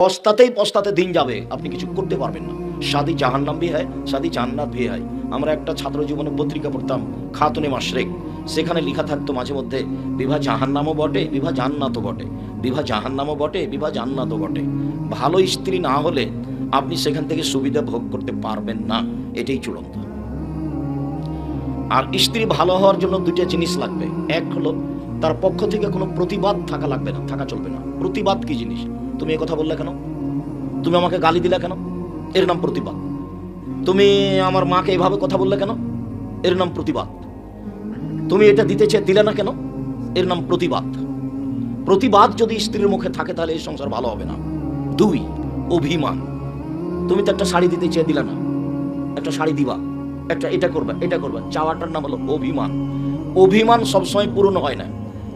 পস্তাতেই পস্তাতে দিন যাবে। আপনি কিছু করতে পারবেন না। শাদি জাহান্নাম ভি হয় শাদি জান্নাত ভি হয়। আমরা একটা ছাত্র জীবনে পত্রিকা পড়তাম, খাতুনে মাসরেক সেখানে লেখা থাকতো মাঝে মধ্যে বিবাহ জাহান্নামও বটে বিবাহ জান্নাতও বটে। বিবাহ জাহান্নামও বটে বিবাহ জান্নাতও বটে। ভালো স্ত্রী না হলে আপনি সেখান থেকে সুবিধা ভোগ করতে পারবেন না। এটাই চূড়ান্ত। আর স্ত্রী ভালো হওয়ার জন্য দুইটা জিনিস লাগবে। এক হলো, তার পক্ষ থেকে কোনো প্রতিবাদ থাকা লাগবে না, থাকা চলবে না। প্রতিবাদ কি জিনিস? তুমি কথা বললে কেন? তুমি আমাকে গালি দিলে কেন? এর নাম প্রতিবাদ। তুমি আমার মাকে এভাবে কথা বললে কেন? এর নাম প্রতিবাদ। তুমি এটা দিতে চেয়ে দিলে না কেন? এর নাম প্রতিবাদ। প্রতিবাদ যদি স্ত্রীর মুখে থাকে, তাহলে এই সংসার ভালো হবে না। দুই, অভিমান। তুমি তো একটা শাড়ি দিতে চেয়ে দিলে না। একটা শাড়ি দিবা। একটা এটা করবা এটা করবা। চাওয়াটার নাম হলো অভিমান। অভিমান সবসময় পূরণ হয় না।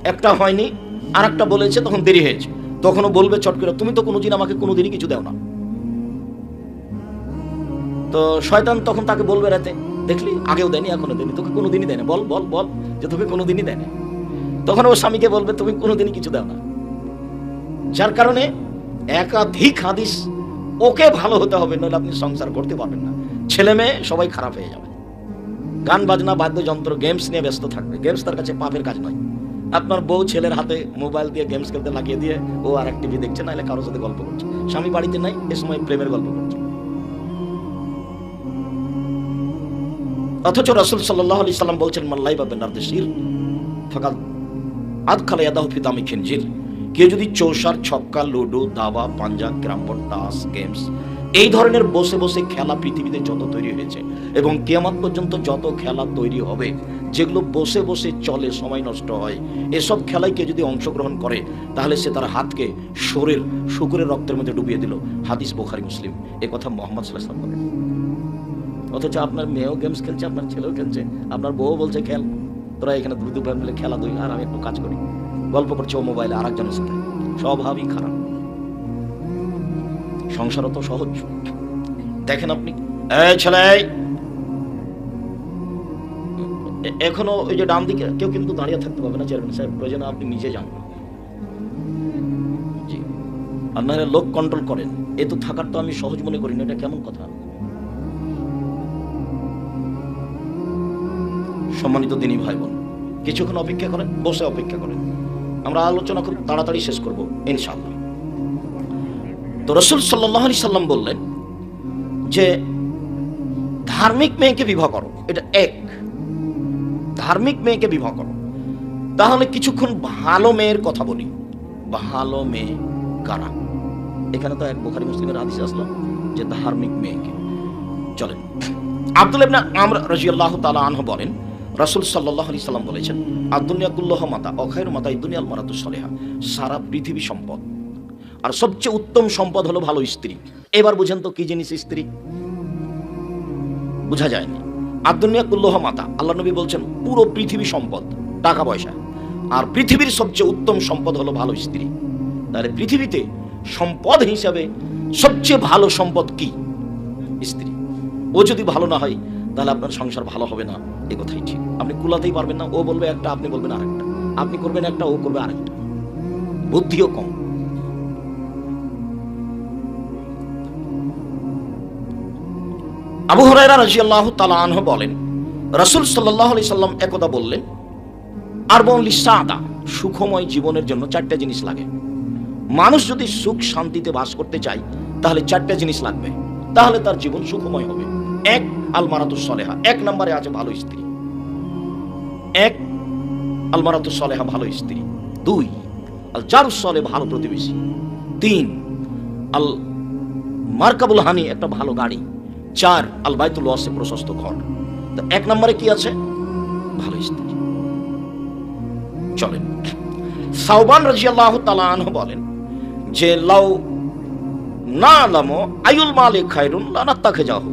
একটা হয়নি আর একটা বলেছে, তখন দেরি হয়েছে। তখনও বলবে, চট করে, তুমি তো কোনোদিন আমাকে কোনোদিনই কিছু দেও না তো শয়তান তখন তাকে বলবে রাতে, দেখলি, আগেও দেয়নি এখনও দেয়নি, তোকে কোনোদিনই দেয় না বল বল বল যে তোকে কোনোদিনই দেয় না তখন ও স্বামীকে বলবে, তুমি কোনোদিনই কিছু দাও না যার কারণে একাধিক হাদিস ওকে ভালো হতে হবে, নইলে আপনি সংসার করতে পারবেন না। ছেলে মেয়ে সবাই খারাপ হয়ে যাবে। গান, বাজনা, বাদ্যযন্ত্র গেমস নিয়ে ব্যস্ত থাকবে। গেমস তার কাছে পাপের কাজ নয়। আপনার বউ ছেলের হাতে মোবাইল দিয়ে গেমস খেলতে লাগিয়ে দিয়ে ও আর এক টিভি দেখছে না এলে কারোর সাথে গল্প করছে। স্বামী বাড়িতে নাই, এ সময় প্রেমের গল্প করছে। অথচ রসুল সাল্লাহ আলি সাল্লাম বলছেন মাল্লাই বা বেনার দেশির ফাঁকাল আদ খালা ইয়াদাহ ফিতামি খিনজির। কেউ যদি চৌসার, ছক্কা, লুডো, দাবা, পাঞ্জা ক্রাম্পট টাস গেমস, এই ধরনের বসে বসে খেলা পৃথিবীতে যত তৈরি হয়েছে এবং কেয়ামাত পর্যন্ত যত খেলা তৈরি হবে যেগুলো বসে বসে চলে, সময় নষ্ট হয়। এসব খেলায় কেউ যদি অংশগ্রহণ করে, তাহলে সে তার হাতকে শরীর, শুকুরের রক্তের মধ্যে ডুবিয়ে দিল। হাদিস বোখারি, মুসলিম। এ কথা মোহাম্মদ সাল্লাম বলেন। অথচ আপনার মেয়েও গেমস খেলছে, আপনার ছেলেও খেলছে, আপনার বউ বলছে, খেল। তোরা এখানে দু দুবার মিলে খেলা দুই আর আমি একটু কাজ করি। গল্প করছে ও মোবাইলে আর একজনের সাথে। স্বভাবই খারাপ। সংসার তো সহজ। দেখেন আপনি। ছেলে এখনও ওই যে ডান দিকে কেউ কিন্তু দাঁড়িয়ে থাকতে পারবে না, চেয়ারম্যান সাহেব। প্রয়োজনে আপনি নিজে যান। আপনারা লোক কন্ট্রোল করেন। এ তো থাকার তো আমি সহজ মনে করি না, এটা কেমন কথা? সম্মানিত দিনী ভাই বোন কিছুক্ষণ অপেক্ষা করেন, বসে অপেক্ষা করেন। আমরা আলোচনা খুব তাড়াতাড়ি শেষ করব, ইনশাআল্লাহ। তো রসুল সাল্লাহ আলি সাল্লাম বললেন যে, ধার্মিক মেয়েকে বিবাহ করো। এটা এক। ধার্মিক মেয়েকে বিবাহ করো। তাহলে কিছুক্ষণ ভালো মেয়ের কথা বলি। ভালো মেয়ে কারা? এখানে তো এক বোখারি মুসলিমের আদিস আসলো যে ধার্মিক মেয়েকে। চলেন। আব্দুল ইবনা আমর রাজিয়াল্লাহু তাআলা আনহু বলেন, রাসূল সাল্লাল্লাহু আলাইহি সাল্লাম বলেছেন আদ-দুনিয়া কুল্লুহা মাতা, অখায়রু মাতা দুনিয়াল মারাতু সলেহা, সারা পৃথিবী সম্পদ। আর সবচেয়ে উত্তম সম্পদ হলো ভালো স্ত্রী। এবার বুঝেন তো কি জিনিস স্ত্রী? বোঝা যায়নি। আদ-দুনিয়া মাতা আল্লাহ নবী বলছেন, পুরো পৃথিবী সম্পদ, টাকা পয়সা। আর পৃথিবীর সবচেয়ে উত্তম সম্পদ হলো ভালো স্ত্রী। তাহলে পৃথিবীতে সম্পদ হিসাবে সবচেয়ে ভালো সম্পদ কি? স্ত্রী। ও যদি ভালো না হয়, তাহলে আপনার সংসার ভালো হবে না। এ কথাই ঠিক। আপনি কুলাতেই পারবেন না, ও বলবে একটা, আপনি বলবেন আরেকটা। আপনি করবেন একটা, ও করবে আরেকটা। বুদ্ধিও কম। আবু হরাইরা রাজিয়াল্লাহু তাআলা আনহু বলেন, রাসূল সাল্লাল্লাহু আলাইহি সাল্লাম একদা বললেন, আরবন লিসাদা সুখময় জীবনের জন্য চারটা জিনিস লাগে। মানুষ যদি সুখ শান্তিতে বাস করতে চায়, তাহলে চারটা জিনিস লাগবে। তাহলে তার জীবন সুখময় হবে। এক, আলমারাতুস সলেহা, এক নম্বরে আছে ভালো স্ত্রী। এক, আলমারাতুস সলেহা, ভালো স্ত্রী। দুই আল জারুস সলে ভালো প্রতিবেশী। তিন আল মার্কাবুল হানি, একটা ভালো গাড়ি। চার আল বাইতুল ওয়াসে প্রশস্ত ঘর। তো এক নম্বরে কি আছে? ভালো স্ত্রী। চলেন। সাউবান রাজিয়াল্লাহু তাআলা আনহু বলেন যে, লাউ না আলামো আয়ুল মালিক খায়রুন লানাত্তাকে যাহু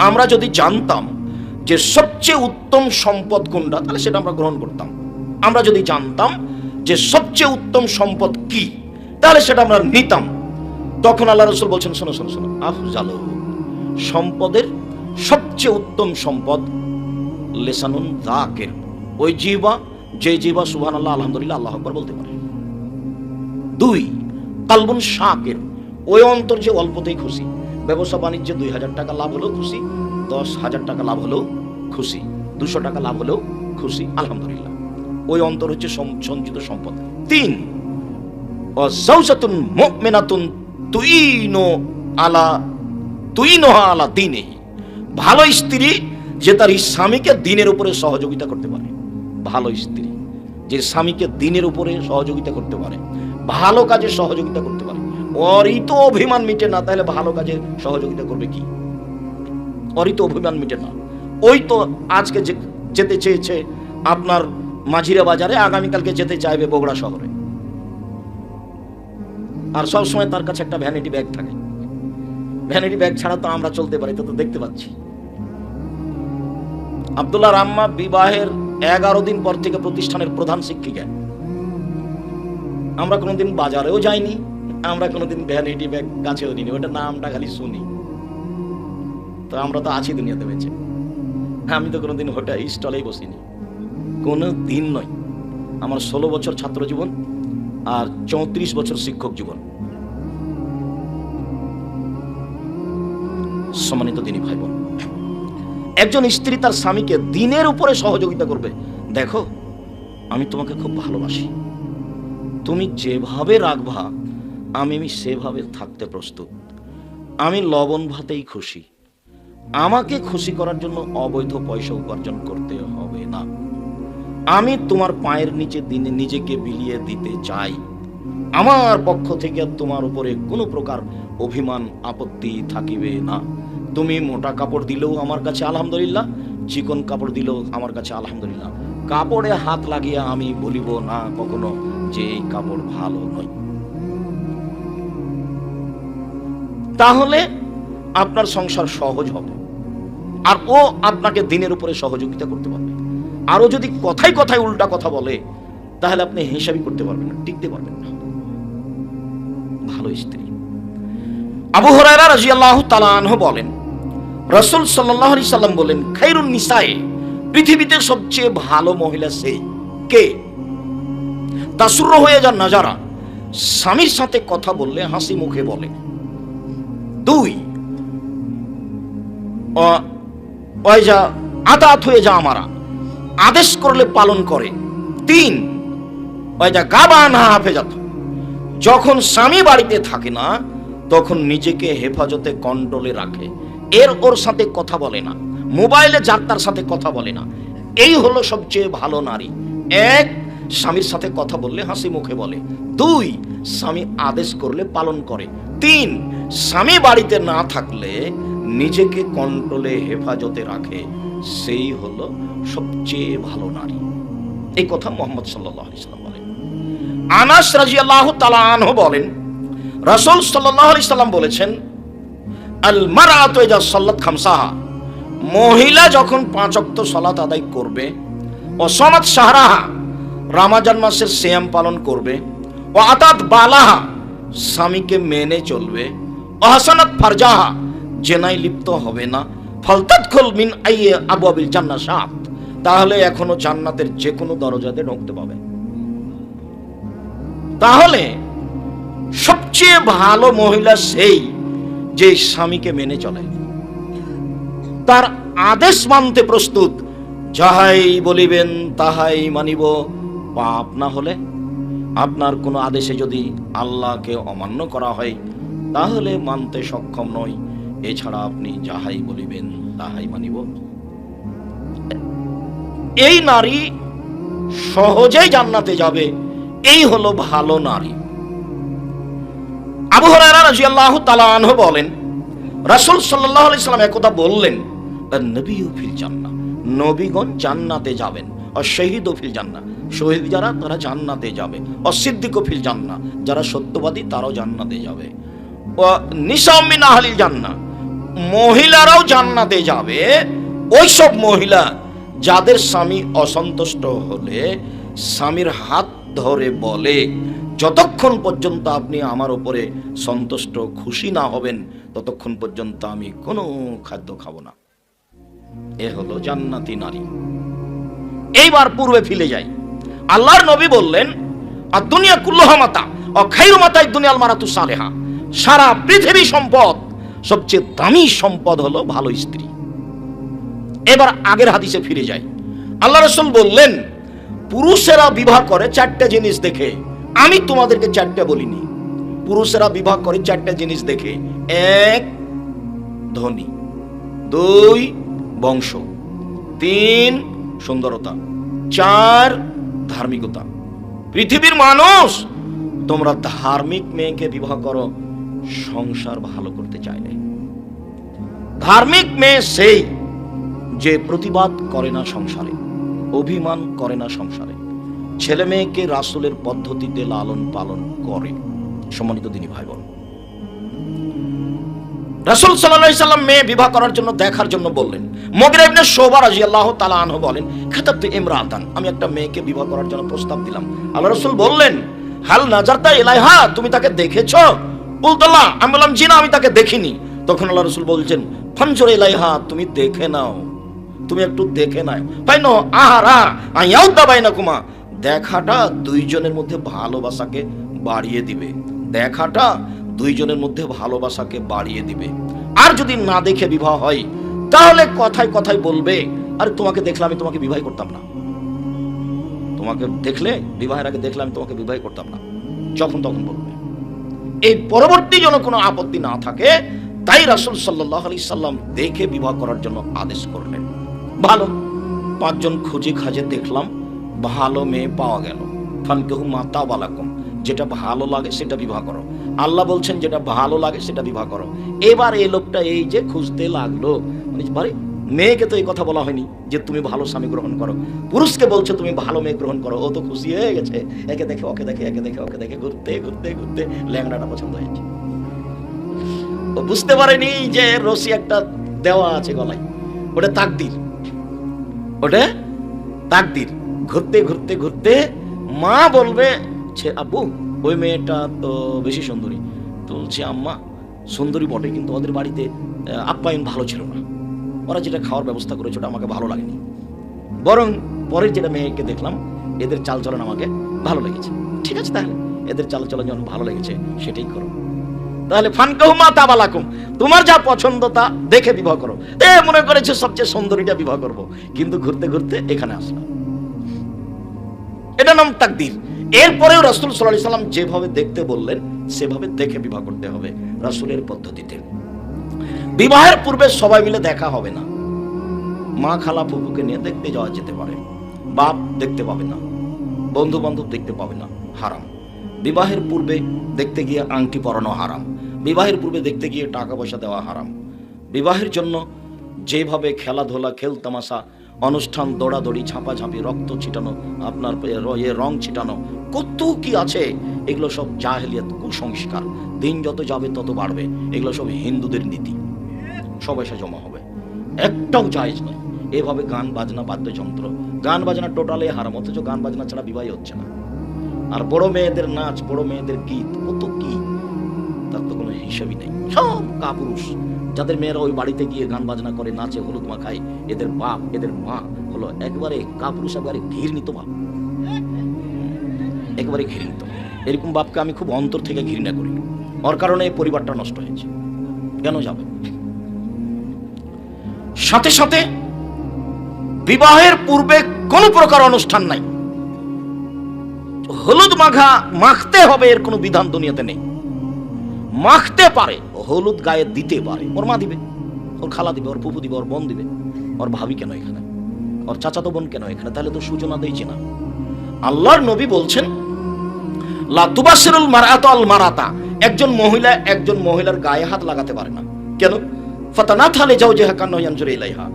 আমরা যদি জানতাম যে সবচেয়ে উত্তম সম্পদ কোনটা, তাহলে সেটা আমরা গ্রহণ করতাম। আমরা যদি জানতাম যে সবচেয়ে উত্তম সম্পদ কি, তাহলে সেটা আমরা নিতাম। তখন আল্লাহ রসুল বলছেন, শোনো শোনো শোনো আফজাল সম্পদের সবচেয়ে উত্তম সম্পদ লেসানুন দাকের। ওই জিবা যে জিবা সুবহান আল্লাহ আলহামদুলিল্লাহ, আল্লাহ আকবর বলতে পারে। দুই, কালবুন শাকের। ওই অন্তর যে অল্পতেই খুশি। ব্যবসা বাণিজ্যে দুই হাজার টাকা লাভ হলেও খুশি, দশ হাজার টাকা লাভ হলেও খুশি, দুশো টাকা লাভ হলেও খুশি, আলহামদুলিল্লাহ। ওই অন্তর হচ্ছে সঞ্চিত সম্পদ। তিন, অজাউজাতুন মুমিনাতুন তুইনো আলা তুইনো আলা দিনে ভালো স্ত্রী যে তার স্বামীকে দিনের উপরে সহযোগিতা করতে পারে। ভালো স্ত্রী যে স্বামীকে দিনের উপরে সহযোগিতা করতে পারে। ভালো কাজে সহযোগিতা করতে পারে। ওরই তো অভিমান মিটে না, তাহলে ভালো কাজে সহযোগিতা করবে কি? ওরই তো অভিমান মিটে না। ওই তো আজকে যেতে চেয়েছে আপনার মাঝিরা বাজারে, আগামীকালকে যেতে চাইবে বগুড়া শহরে। আর সব সময় তার কাছে একটা ভ্যানিটি ব্যাগ থাকে। ভ্যানিটি ব্যাগ ছাড়া তো আমরা চলতে পারি, তো তো দেখতে পাচ্ছি। আব্দুল্লাহ রাম্মা বিবাহের এগারো দিন পর থেকে প্রতিষ্ঠানের প্রধান শিক্ষিকা। আমরা কোনোদিন বাজারেও যাইনি, আমরা কোনোদিন ভ্যানিটি ব্যাগ কাছেও নিনি ওটা নামটা খালি শুনি। তো আমরা তো আছি দুনিয়াতে বেঁচে। আমি তো কোনোদিন ওটা স্টলেই বসিনি। কোনো দিন নয়। আমার ষোলো বছর ছাত্র জীবন আর চৌত্রিশ বছর শিক্ষক জীবন। সম্মানিত দিনী ভাই বোন একজন স্ত্রী তার স্বামীকে দিনের উপরে সহযোগিতা করবে। দেখো, আমি তোমাকে খুব ভালোবাসি। তুমি যেভাবে রাখবা, আমি সেভাবে থাকতে প্রস্তুত। আমি লবণ ভাতেই খুশি। আমাকে খুশি করার জন্য অবৈধ পয়সা উপার্জন করতে হবে না। আমি তোমার পায়ের নিচে দিনে নিজেকে বিলিয়ে দিতে চাই। আমার পক্ষ থেকে তোমার উপরে কোনো প্রকার অভিমান, আপত্তি থাকিবে না। তুমি মোটা কাপড় দিলেও আমার কাছে আলহামদুলিল্লাহ, চিকন কাপড় দিলেও আমার কাছে আলহামদুলিল্লাহ। কাপড়ে হাত লাগিয়ে আমি বলিব, না, কখনো যে এই কাপড় ভালো নয়। তাহলে আপনার সংসার সহজ হবে। আর ও আপনাকে দিনের উপরে সহযোগিতা করতে পারবে। আরও যদি কথাই কথায় উল্টা কথা বলে, তাহলে আপনি হিসাবই করতে পারবেন না, টিকতে পারবেন না। ভালো স্ত্রী। আবু হরাইরা রাজিয়াল্লাহু তাআলা আনহু বলেন রাসূল আলাইহি সাল্লাম বলেন, খায়রুন নিসায়ে, পৃথিবীতে সবচেয়ে ভালো মহিলা সেই কে? তাসুর হয়ে যান নাজারা। স্বামীর সাথে কথা বললে হাসি মুখে বলে, দুই যা আদাত হয়ে যা আমারা। আদেশ করলে পালন করে। তিন যা গাবা না হাফেজাত। যখন স্বামী বাড়িতে থাকে না, তখন নিজেকে হেফাজতে কন্ট্রোলে রাখে। এর ওর সাথে কথা বলে না। মোবাইলে যার তার সাথে কথা বলে না। এই হলো সবচেয়ে ভালো নারী। এক, স্বামীর সাথে কথা বললে হাসি মুখে বলে। দুই, স্বামী আদেশ করলে পালন করে। তিন, স্বামী বাড়িতে না থাকলে নিজেকে কন্ট্রোলে হেফাজতে রাখে। সেই হলো সবচেয়ে ভালো নারী। এই কথা মোহাম্মদ সাল্লাহ ইসলাম বলেন। আনাস রাজিয়াল্লাহু তাআলা আনহু বলেন, রাসূল সাল্লাল্লাহু আলাইহি সাল্লাম বলেছেন আল ইজা সাল্লাত খামসাহা। মহিলা যখন পাঁচ ওয়াক্ত সালাত আদায় করবে ও সনাত শাহরাহা রামাজান মাসের সিয়াম পালন করবে, ও আতাত বালাহা স্বামীকে মেনে চলবে, ও হাসানাত ফারজাহা জেনায় লিপ্ত হবে না। ফলতাদখুল মিন আইয়ে আবু আবিল জান্নাত সাত তাহলে এখনও জান্নাতের যে কোনো দরজাতে ঢুকতে পাবে। তাহলে সবচেয়ে ভালো মহিলা সেই যে স্বামীকে মেনে চলে। তার আদেশ মানতে প্রস্তুত। যাহাই বলিবেন তাহাই মানিব, পাপ না হলে। আপনার কোনো আদেশে যদি আল্লাহকে অমান্য করা হয়, তাহলে মানতে সক্ষম নয় এছাড়া আপনি যাহাই বলিবেন তাহাই মানিব। এই নারী সহজেই জান্নাতে যাবে। এই হলো ভালো নারী। আবু রাদিয়াল্লাহু তাআলা আনহু বলেন, রাসূল সাল্লাম একথা বললেন নবীও ফিল জান্নাহ, নবীগণ জান্নাতে যাবেন জান্নাহ, শহীদ যারা, তারা জান্নাতে যাবে, আর সিদ্দিকও ফিল জান্নাহ, যারা সত্যবাদী, তারাও জান্নাতে যাবে। ও নিসাম আহলিল জান্নাহ, মহিলারাও জান্নাতে যাবে ওই সব মহিলা যাদের স্বামী অসন্তুষ্ট হলে, স্বামীর হাত ধরে বলে যতক্ষণ পর্যন্ত আপনি আমার উপরে সন্তুষ্ট, খুশি না হবেন, ততক্ষণ পর্যন্ত আমি কোনো খাদ্য খাব না। এ হলো জান্নাতি নারী। এইবার পূর্বে ফিরে যাই। আল্লাহর নবী বললেন, আর দুনিয়া কুল্লহ মাতা, ও খাইরু মাতাই দুনিয়াল মারাতু সালেহা। সারা পৃথিবী সম্পদ, সবচেয়ে দামি সম্পদ হলো ভালো স্ত্রী। এবার আগের হাদিসে ফিরে যাই। আল্লাহ রসুল বললেন, পুরুষেরা বিবাহ করে চারটা জিনিস দেখে আমি তোমাদেরকে চারটা বলিনি। পুরুষেরা বিবাহ করে চারটা জিনিস দেখে। এক, ধনী। দুই, বংশ। তিন, সুন্দরতা। চার, ধার্মিকতা। পৃথিবীর মানুষ, তোমরা ধার্মিক মেয়েকে বিবাহ করো, সংসার ভালো করতে চাইলে। ধার্মিক মেয়ে সেই যে প্রতিবাদ করে না সংসারে, অভিমান করে না সংসারে। ছেলে মেয়েকে রাসুলের পদ্ধতিতে লালন পালন করে। সম্মানিত দিনী ভাই বোন রাসুল সাল্লাহ সাল্লাম মেয়ে বিবাহ করার জন্য দেখার জন্য বললেন, মগির ইবনে শোভা রাজি আল্লাহ তালা আনহু বলেন খেতাব আমি একটা মেয়েকে বিবাহ করার জন্য প্রস্তাব দিলাম। আল্লাহ বললেন, হাল নাজারতা ইলাইহা, তুমি তাকে দেখেছ? আমি বললাম, জি না, আমি তাকে দেখিনি। তখন আল্লাহ রসুল বলছেন ফঞ্জর ইলাইহা, তুমি দেখে নাও, তুমি একটু দেখে নাও। নো আহারা আইয়াও দাবাই কুমা দেখাটা দুইজনের মধ্যে ভালোবাসাকে বাড়িয়ে দিবে। দেখাটা দুইজনের মধ্যে ভালোবাসাকে বাড়িয়ে দিবে। আর যদি না দেখে বিবাহ হয়, তাহলে কথায় কথায় বলবে, আরে তোমাকে দেখলে আমি তোমাকে বিবাহ করতাম না। তোমাকে দেখলে, বিবাহের আগে দেখলে আমি তোমাকে বিবাহ করতাম না। যখন তখন বলবে। এই পরবর্তী যেন কোনো আপত্তি না থাকে, তাই রাসুল সাল্লাহ আলি সাল্লাম দেখে বিবাহ করার জন্য আদেশ করলেন। ভালো, পাঁচজন খুঁজে খাজে দেখলাম। ভালো মেয়ে পাওয়া গেল। ফানকেহু মাতা বালাকুম যেটা ভালো লাগে সেটা বিবাহ করো। আল্লাহ বলছেন, যেটা ভালো লাগে সেটা বিবাহ করো। এবার এই লোকটা এই যে খুঁজতে লাগল। মানে মেয়েকে তো এই কথা বলা হয়নি যে তুমি ভালো স্বামী গ্রহণ করো। পুরুষকে বলছে, তুমি ভালো মেয়ে গ্রহণ করো। ও তো খুশি হয়ে গেছে। একে দেখে, ওকে দেখে, একে দেখে, ওকে দেখে ঘুরতে ঘুরতে ঘুরতে ল্যাংড়াটা পছন্দ হয়েছে। ও বুঝতে পারেনি যে রশি একটা দেওয়া আছে গলায়। ওটা তাকদির। ওটা তাকদির। ঘুরতে ঘুরতে ঘুরতে মা বলবে আব্বু, ওই মেয়েটা তো বেশি সুন্দরী। তো বলছে, আম্মা, সুন্দরী বটে, কিন্তু ওদের বাড়িতে আপ্যায়ন ভালো ছিল না। ওরা যেটা খাওয়ার ব্যবস্থা করেছে ওটা আমাকে ভালো লাগেনি। বরং পরের যেটা মেয়েকে দেখলাম, এদের চালচলন আমাকে ভালো লেগেছে। ঠিক আছে তাহলে? এদের চালচলন যখন ভালো লেগেছে, সেটাই করো। তাহলে ফানকাহুমা তাবালাকুম, তোমার যা পছন্দ তা দেখে বিবাহ করো। এ, মনে করেছে সবচেয়ে সুন্দরীটা বিবাহ করব। কিন্তু ঘুরতে ঘুরতে এখানে আসলাম। এটা নাম তাকদির। এরপরেও রাসুল সাল্লাহ সাল্লাম যেভাবে দেখতে বললেন, সেভাবে দেখে বিবাহ করতে হবে রাসুলের পদ্ধতিতে। বিবাহের পূর্বে সবাই মিলে দেখা হবে না। মা খালা ফুপুকে নিয়ে দেখতে যাওয়া যেতে পারে। বাপ দেখতে পাবে না। বন্ধু বান্ধব দেখতে পাবে না। হারাম। বিবাহের পূর্বে দেখতে গিয়ে আংটি পরানো হারাম। বিবাহের পূর্বে দেখতে গিয়ে টাকা পয়সা দেওয়া হারাম। বিবাহের জন্য যেভাবে খেলাধুলা খেল তামাশা অনুষ্ঠান দৌড়াদৌড়ি, ঝাঁপাঝাঁপি, রক্ত ছিটানো, আপনার এ রং ছিটানো, কত কি আছে? এগুলো সব জাহেলিয়াত কুসংস্কার। দিন যত যাবে তত বাড়বে। এগুলো সব হিন্দুদের নীতি। সব এসে জমা হবে। একটাও জায়েজ নয়। এভাবে গান, বাজনা, বাদ্যযন্ত্র। গান, বাজনা টোটালি হারাম। অথচ গান, বাজনা ছাড়া বিবাহ হচ্ছে না। আর বড় মেয়েদের নাচ, বড় মেয়েদের গীত, কত কি? তার তো কোনো হিসাবই নেই। সব কাপুরুষ। যাদের মেয়েরা ওই বাড়িতে গিয়ে গান বাজনা করে, নাচে হলুদ মাখায়, এদের বাপ, এদের মা হলো একবারে কাপুরুষ, একবারে ঘৃণিত বাপ। একবারে ঘৃণিত। এরকম বাপকে আমি খুব অন্তর থেকে ঘৃণা করি। ওর কারণে এই পরিবারটা নষ্ট হয়েছে। কেন যাবে? সাথে সাথে বিবাহের পূর্বে কোনো প্রকার অনুষ্ঠান নাই। হলুদ মাখা, মাখতে হবে এর কোনো বিধান দুনিয়াতে নেই। মাখতে পারে। হলুদ গায়ে দিতে পারে। ওর মা দিবে, ওর খালা দিবে, ওর ফুপু দিবে, ওর বোন দিবে। ওর ভাবি কেন এখানে? ওর চাচাতো বোন কেন এখানে? তাহলে তো সূচনা দিয়েছে না আল্লাহর নবী বলছেন লাতুবাসিরুল মারাত আল মারাতা। একজন মহিলা একজন মহিলার গায়ে হাত লাগাতে পারে না। কেন? ফাতানা থালে যাও যে হাকান্ন ইয়ানজুর ইলাইহা।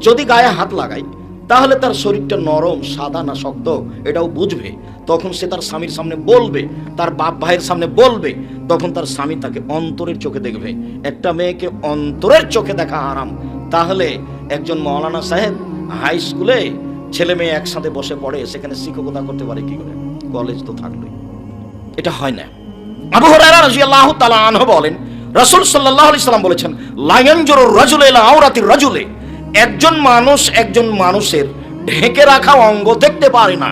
যদি গায়ে হাত লাগায় তাহলে তার শরীরটা নরম, সাদা না শক্ত, এটাও বুঝবে। তখন সে তার স্বামীর সামনে বলবে, তার বাপ ভাইয়ের সামনে বলবে, তখন তার স্বামী তাকে অন্তরের চোখে দেখবে। একটা মেয়েকে অন্তরের চোখে দেখা আরাম তাহলে একজন মৌলানা সাহেব হাই স্কুলে ছেলে মেয়ে একসাথে বসে পড়ে, সেখানে শিক্ষকতা করতে পারে কি করে? কলেজ তো থাকলোই। এটা হয় না। আবু হুরায়রা রাদিয়াল্লাহু তাআলা আনহু বলেন, রাসূল সাল্লাল্লাহু আলাইহি সাল্লাম বলেছেন, লায়ানজুরুর রাজুলে ইলা আওরাতির রাজুলে। একজন মানুষ একজন মানুষের ঢেকে রাখা অঙ্গ দেখতে পারে না।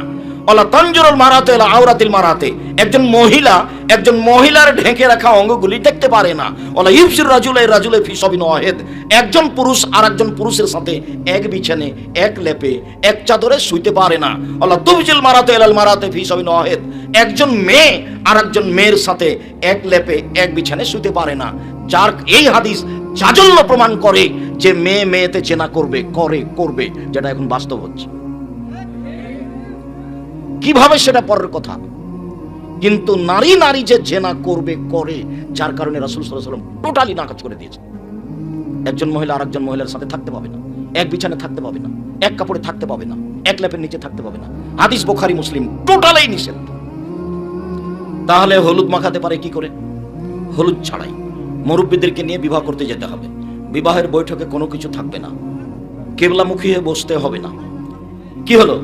অলা তঞ্জুরুল মারাতে আওরাতিল মারাতে একজন মহিলা, একজন মহিলার ঢেকে রাখা অঙ্গগুলি দেখতে পারে না। অলা ইউসির রাজুলে রাজুলে ফি সবিন ওয়াহেদ, একজন পুরুষ আর একজন পুরুষের সাথে এক বিছানে, এক লেপে, এক চাদরে শুইতে পারে না। অলা তুবজিল মারাতে এলাল মারাতে ফি সবিন ওয়াহেদ, একজন মেয়ে আর একজন মেয়ের সাথে এক লেপে, এক বিছানে শুতে পারে না। যার এই হাদিস জাজল্য প্রমাণ করে যে মেয়ে মেয়েতে চেনা করবে, করে, করবে, যেটা এখন বাস্তব হচ্ছে। কীভাবে সেটা পরের কথা? কিন্তু নারী নারী যে জেনা করবে, করে, যার কারণে রাসুল সাল্লাম টোটালি নাকাজ করে দিয়েছে। একজন মহিলা আর একজন মহিলার সাথে থাকতে পাবে না। এক বিছানে থাকতে পাবে না। এক কাপড়ে থাকতে পাবে না। এক ল্যাপের নিচে থাকতে পাবে না। হাদিস বোখারি, মুসলিম টোটালেই নিষেধ। তাহলে হলুদ মাখাতে পারে কি করে? হলুদ ছাড়াই। মুরব্বীদেরকে নিয়ে বিবাহ করতে যেতে হবে। বিবাহের বৈঠকে কোনো কিছু থাকবে না। কেবলামুখী হয়ে বসতে হবে না। কি হলো?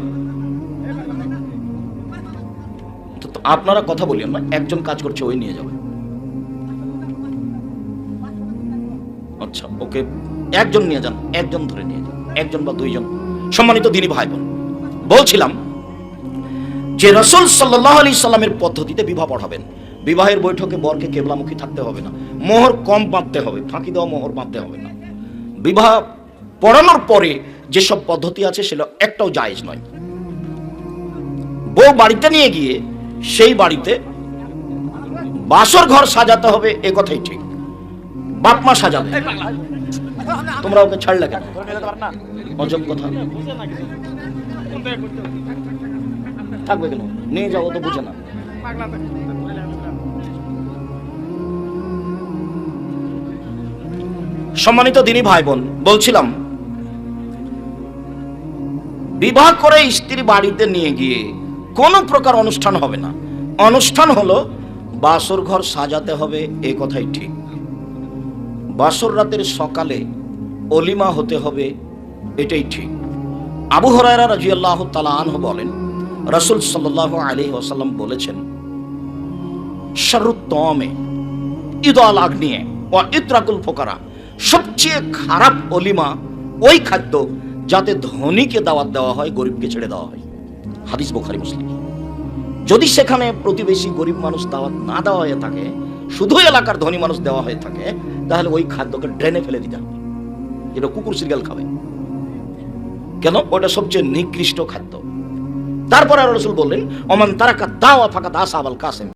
আপনারা কথা বলিয়েন না, একজন কাজ করছে, ওই নিয়ে যাবে। আচ্ছা ওকে একজন নিয়ে যান, একজন ধরে নিয়ে যান, একজন বা দুইজন। সম্মানিত দিনী ভাই বোন বলছিলাম যে রসুল সাল্লাহ আলি সাল্লামের পদ্ধতিতে বিবাহ পড়াবেন। বিবাহের বৈঠকে বরকে কেবলামুখী থাকতে হবে না। মোহর কম বাঁধতে হবে, ফাঁকি দেওয়া মোহর বাঁধতে হবে না। বিবাহ পড়ানোর পরে যেসব পদ্ধতি আছে সেটা একটাও জায়েজ নয়। বউ বাড়িতে নিয়ে গিয়ে সেই বাড়িতে বাসর ঘর সাজাতে হবে, এ কথাই ঠিক। বাপ মা সাজাবে। তোমরা ওকে ছাড়লে কেন? অজব কথা। থাকবে কেন? নিয়ে যাও তো বুঝে না। সম্মানিত দিনী ভাই বোন বলছিলাম, বিবাহ করে স্ত্রী বাড়িতে নিয়ে গিয়ে কোনো প্রকার অনুষ্ঠান হবে না। অনুষ্ঠান হলো বাসর ঘর সাজাতে হবে, এ কথাই ঠিক। বাসর রাতের সকালে অলিমা হতে হবে, এটাই ঠিক। আবু হরায়রা রাজিয়াল্লাহ তালা আনহ বলেন, রসুল সাল্লাহ আলী ওসাল্লাম বলেছেন শারুত্তমে ঈদ আল আগ্নিয়ে ও ইত্রাকুল ফোকারা। সবচেয়ে খারাপ অলিমা ওই খাদ্য যাতে ধনীকে দাওয়াত দেওয়া হয়, গরিবকে ছেড়ে দেওয়া হয়। হাদিস বোখারি, মুসলিম। যদি সেখানে প্রতিবেশী গরিব মানুষ দাওয়াত না দেওয়া হয়ে থাকে শুধু এলাকার ধনী মানুষ দেওয়া হয়ে থাকে, তাহলে ওই খাদ্যকে ড্রেনে ফেলে দিতে হবে। যেটা কুকুর সিরিয়াল খাবে। কেন? ওটা সবচেয়ে নিকৃষ্ট খাদ্য। তারপরে রসুল বললেন অমান তারাকা দাওয়া ফাঁকা দাস আবাল কাসেম।